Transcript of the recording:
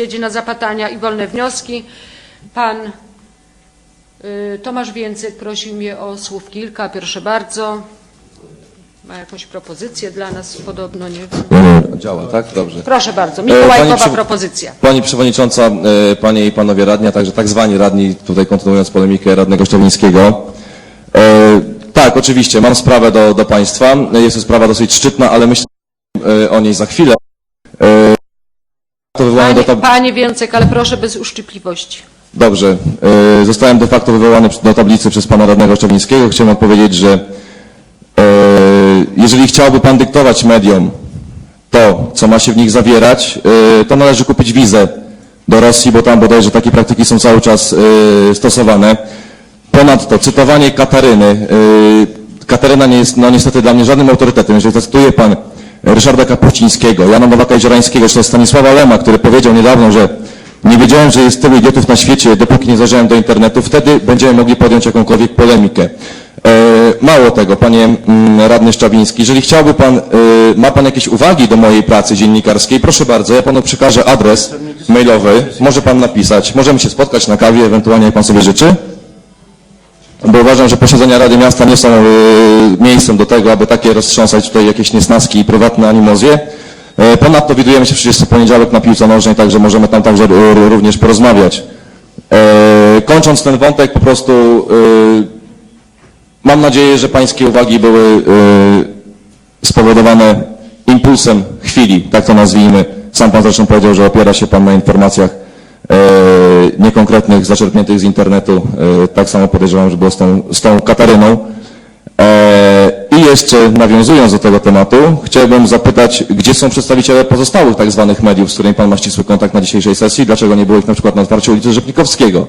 Jedzie na zapytania i wolne wnioski. Pan y, Tomasz Więcek prosił mnie o słów kilka. Proszę bardzo. Ma jakąś propozycję dla nas podobno, nie wiem. Działa, tak? Dobrze. Proszę bardzo. E, Mikołajkowa propozycja. Pani Przewodnicząca, e, Panie i Panowie Radni, a także tak zwani radni, tutaj kontynuując polemikę radnego Szczewińskiego. E, Tak, oczywiście, mam sprawę do, do Państwa. Jest to sprawa dosyć szczytna, ale myślę e, o niej za chwilę. E, To wywołane do Panie, tab- panie Więcek, ale proszę bez uszczypliwości. Dobrze. E, Zostałem de facto wywołany do tablicy przez Pana radnego Szczewińskiego. Chciałem odpowiedzieć, że e, jeżeli chciałby Pan dyktować mediom to, co ma się w nich zawierać, e, to należy kupić wizę do Rosji, bo tam bodajże takie praktyki są cały czas e, stosowane. Ponadto cytowanie Kataryny. e, Kataryna nie jest no, niestety dla mnie żadnym autorytetem. Jeżeli zacytuje Pan Ryszarda Kapuścińskiego, Jana Nowaka-Jeziorańskiego, czy też Stanisława Lema, który powiedział niedawno, że nie wiedziałem, że jest tylu idiotów na świecie, dopóki nie zajrzałem do internetu, wtedy będziemy mogli podjąć jakąkolwiek polemikę. E, Mało tego, panie mm, radny Szczawiński, jeżeli chciałby pan, e, ma pan jakieś uwagi do mojej pracy dziennikarskiej, proszę bardzo, ja panu przekażę adres mailowy, może pan napisać, możemy się spotkać na kawie, ewentualnie jak pan sobie życzy, bo uważam, że posiedzenia Rady Miasta nie są e, miejscem do tego, aby takie roztrząsać tutaj jakieś niesnaski i prywatne animozje. E, Ponadto widujemy się przecież co poniedziałek na piłce nożnej, także możemy tam także e, również porozmawiać. E, Kończąc ten wątek, po prostu e, Mam nadzieję, że Pańskie uwagi były y, spowodowane impulsem chwili, tak to nazwijmy. Sam Pan zresztą powiedział, że opiera się Pan na informacjach niekonkretnych, zaczerpniętych z internetu. E, tak samo podejrzewam, że było z tą, z tą Kataryną. E, I jeszcze nawiązując do tego tematu, chciałbym zapytać, gdzie są przedstawiciele pozostałych tak zwanych mediów, z którymi Pan ma ścisły kontakt na dzisiejszej sesji? Dlaczego nie było ich na przykład na otwarciu ulicy Rzepnikowskiego?